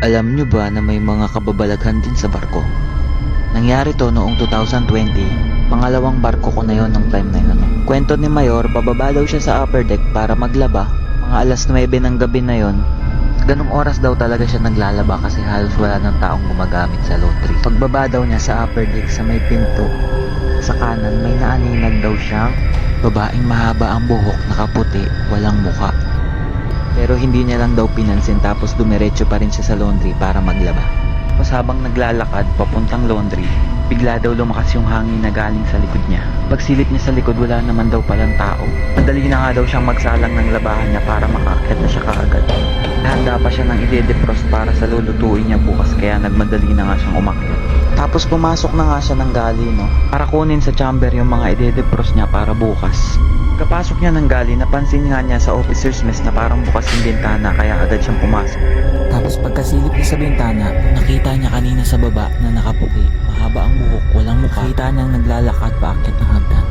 Alam nyo ba na may mga kababalaghan din sa barko? Nangyari to noong 2020, pangalawang barko ko na yon ng time na yun. Kwento ni Mayor, bababa daw siya sa upper deck para maglaba. Mga alas 9 ng gabi na yon. Ganong oras daw talaga siya naglalaba kasi halos wala ng taong gumagamit sa laundry. Pagbaba daw niya sa upper deck sa may pinto, sa kanan may naaninag daw siyang babaeng mahaba ang buhok, nakaputi, walang muka. Pero hindi niya lang daw pinansin tapos dumiretso pa rin siya sa laundry para maglaba. Tapos habang naglalakad papuntang laundry, bigla daw lumakas yung hangin na galing sa likod niya. Pagsilip niya sa likod wala naman daw palang tao. Madali na nga daw siyang magsalang ng labahan niya para makaakyat na siya kaagad. Handa pa siya ng ide-defrost para sa lulutuin niya bukas kaya nagmadali na nga siyang umakyat. Tapos pumasok na nga siya ng gali no, para kunin sa chamber yung mga ide-defrost niya para bukas. Kapasok niya ng gali, napansin nga niya sa officer's mess na parang bukas yung bintana kaya agad siyang pumasok. Tapos pagkasilip niya sa bintana, nakita niya kanina sa baba na nakaputi. Mahaba ang buhok, walang mukha. Nakita niyang naglalakad paakyat ng hagdan.